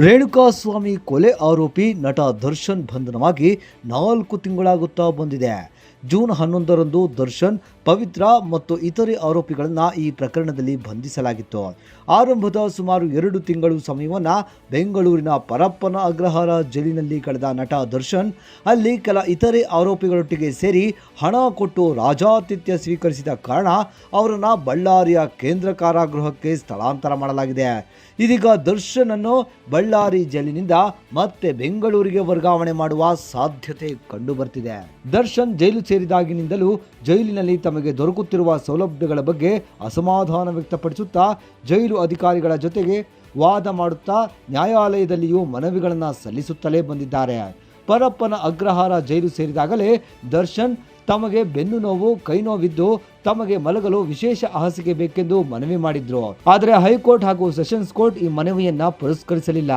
ರೇಣುಕಾಸ್ವಾಮಿ ಕೊಲೆ ಆರೋಪಿ ನಟ ದರ್ಶನ್ ಬಂಧನವಾಗಿ ನಾಲ್ಕು ತಿಂಗಳಾಗುತ್ತಾ ಬಂದಿದೆ. ಜೂನ್ ಹನ್ನೊಂದರಂದು ದರ್ಶನ್, ಪವಿತ್ರ ಮತ್ತು ಇತರೆ ಆರೋಪಿಗಳನ್ನು ಈ ಪ್ರಕರಣದಲ್ಲಿ ಬಂಧಿಸಲಾಗಿತ್ತು. ಆರಂಭದ ಸುಮಾರು ಎರಡು ತಿಂಗಳು ಸಮಯವನ್ನು ಬೆಂಗಳೂರಿನ ಪರಪ್ಪನ ಅಗ್ರಹಾರ ಜೈಲಿನಲ್ಲಿ ಕಳೆದ ನಟ ದರ್ಶನ್, ಅಲ್ಲಿ ಕೆಲ ಇತರೆ ಆರೋಪಿಗಳೊಟ್ಟಿಗೆ ಸೇರಿ ಹಣ ಕೊಟ್ಟು ರಾಜಾತಿಥ್ಯ ಸ್ವೀಕರಿಸಿದ ಕಾರಣ ಅವರನ್ನು ಬಳ್ಳಾರಿಯ ಕೇಂದ್ರ ಕಾರಾಗೃಹಕ್ಕೆ ಸ್ಥಳಾಂತರ ಮಾಡಲಾಗಿದೆ. ಇದೀಗ ದರ್ಶನ್ ಅನ್ನು ಬಳ್ಳಾರಿ ಜೈಲಿನಿಂದ ಮತ್ತೆ ಬೆಂಗಳೂರಿಗೆ ವರ್ಗಾವಣೆ ಮಾಡುವ ಸಾಧ್ಯತೆ ಕಂಡುಬರ್ತಿದೆ. ದರ್ಶನ್ ಜೈಲು ಸೇರಿದಾಗಿನಿಂದಲೂ ಜೈಲಿನಲ್ಲಿ ತಮಗೆ ದೊರಕುತ್ತಿರುವ ಸೌಲಭ್ಯಗಳ ಬಗ್ಗೆ ಅಸಮಾಧಾನ ವ್ಯಕ್ತಪಡಿಸುತ್ತಾ ಜೈಲು ಅಧಿಕಾರಿಗಳ ಜೊತೆಗೆ ವಾದ ಮಾಡುತ್ತಾ ನ್ಯಾಯಾಲಯದಲ್ಲಿಯೂ ಮನವಿಗಳನ್ನು ಸಲ್ಲಿಸುತ್ತಲೇ ಬಂದಿದ್ದಾರೆ. ಪರಪ್ಪನ ಅಗ್ರಹಾರ ಜೈಲು ಸೇರಿದಾಗಲೇ ದರ್ಶನ್ ತಮಗೆ ಬೆನ್ನು ನೋವು, ಕೈ ನೋವಿದ್ದು ತಮಗೆ ಮಲಗಲು ವಿಶೇಷ ಹಾಸಿಗೆ ಬೇಕೆಂದು ಮನವಿ ಮಾಡಿದ್ರು. ಆದರೆ ಹೈಕೋರ್ಟ್ ಹಾಗೂ ಸೆಷನ್ಸ್ ಕೋರ್ಟ್ ಈ ಮನವಿಯನ್ನ ಪುರಸ್ಕರಿಸಲಿಲ್ಲ.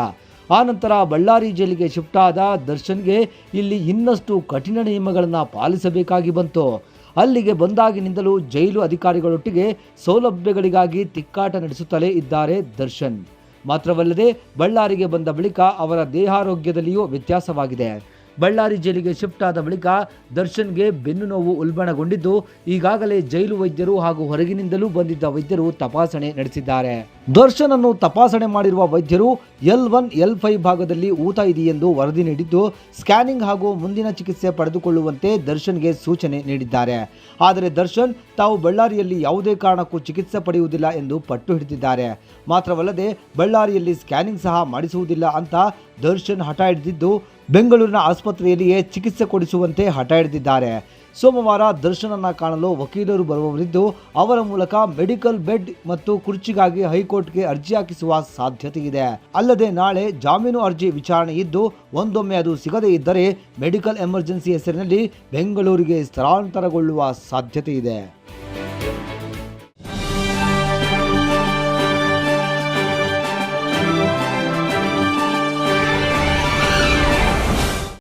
ಆ ನಂತರ ಬಳ್ಳಾರಿ ಜೈಲಿಗೆ ಶಿಫ್ಟ್ ಆದ ದರ್ಶನ್ಗೆ ಇಲ್ಲಿ ಇನ್ನಷ್ಟು ಕಠಿಣ ನಿಯಮಗಳನ್ನು ಪಾಲಿಸಬೇಕಾಗಿ ಬಂತು. ಅಲ್ಲಿಗೆ ಬಂದಾಗಿನಿಂದಲೂ ಜೈಲು ಅಧಿಕಾರಿಗಳೊಟ್ಟಿಗೆ ಸೌಲಭ್ಯಗಳಿಗಾಗಿ ತಿಕ್ಕಾಟ ನಡೆಸುತ್ತಲೇ ಇದ್ದಾರೆ ದರ್ಶನ್. ಮಾತ್ರವಲ್ಲದೆ ಬಳ್ಳಾರಿಗೆ ಬಂದ ಬಳಿಕ ಅವರ ದೇಹಾರೋಗ್ಯದಲ್ಲಿಯೂ ವ್ಯತ್ಯಾಸವಾಗಿದೆ. ಬಳ್ಳಾರಿ ಜೈಲಿಗೆ ಶಿಫ್ಟ್ ಆದ ಬಳಿಕ ದರ್ಶನ್ಗೆ ಬೆನ್ನು ನೋವು ಉಲ್ಬಣಗೊಂಡಿದ್ದು, ಈಗಾಗಲೇ ಜೈಲು ವೈದ್ಯರು ಹಾಗೂ ಹೊರಗಿನಿಂದಲೂ ಬಂದಿದ್ದ ವೈದ್ಯರು ತಪಾಸಣೆ ನಡೆಸಿದ್ದಾರೆ. ದರ್ಶನ್ ಅನ್ನು ತಪಾಸಣೆ ಮಾಡಿರುವ ವೈದ್ಯರು, ಎಲ್ ಒನ್, ಎಲ್ ಫೈವ್ ಭಾಗದಲ್ಲಿ ಊತ ಇದೆಯೆಂದು ವರದಿ ನೀಡಿದ್ದು, ಸ್ಕ್ಯಾನಿಂಗ್ ಹಾಗೂ ಮುಂದಿನ ಚಿಕಿತ್ಸೆ ಪಡೆದುಕೊಳ್ಳುವಂತೆ ದರ್ಶನ್ಗೆ ಸೂಚನೆ ನೀಡಿದ್ದಾರೆ. ಆದರೆ ದರ್ಶನ್ ತಾವು ಬಳ್ಳಾರಿಯಲ್ಲಿ ಯಾವುದೇ ಕಾರಣಕ್ಕೂ ಚಿಕಿತ್ಸೆ ಪಡೆಯುವುದಿಲ್ಲ ಎಂದು ಪಟ್ಟು ಹಿಡಿದಿದ್ದಾರೆ. ಮಾತ್ರವಲ್ಲದೆ, ಬಳ್ಳಾರಿಯಲ್ಲಿ ಸ್ಕ್ಯಾನಿಂಗ್ ಸಹ ಮಾಡಿಸುವುದಿಲ್ಲ ಅಂತ ದರ್ಶನ್ ಹಠ ಹಿಡಿದಿದ್ದು ಬೆಂಗಳೂರಿನ ಆಸ್ಪತ್ರೆಯಲ್ಲಿಯೇ ಚಿಕಿತ್ಸೆ ಕೊಡಿಸುವಂತೆ ಹಠ ಹಿಡಿದಿದ್ದಾರೆ. ಸೋಮವಾರ ದರ್ಶನನ ಕಾಣಲು ವಕೀಲರು ಬರುವವರಿದ್ದು, ಅವರ ಮೂಲಕ ಮೆಡಿಕಲ್ ಬೆಡ್ ಮತ್ತು ಕುರ್ಚಿಗಾಗಿ ಹೈಕೋರ್ಟ್ಗೆ ಅರ್ಜಿ ಹಾಕಿಸುವ ಸಾಧ್ಯತೆ ಇದೆ ಅಲ್ಲದೆ ನಾಳೆ ಜಾಮೀನು ಅರ್ಜಿ ವಿಚಾರಣೆ ಇದ್ದು, ಒಂದೊಮ್ಮೆ ಅದು ಸಿಗದೇ ಇದ್ದರೆ ಮೆಡಿಕಲ್ ಎಮರ್ಜೆನ್ಸಿ ಹೆಸರಿನಲ್ಲಿ ಬೆಂಗಳೂರಿಗೆ ಸ್ಥಳಾಂತರಗೊಳ್ಳುವ ಸಾಧ್ಯತೆ ಇದೆ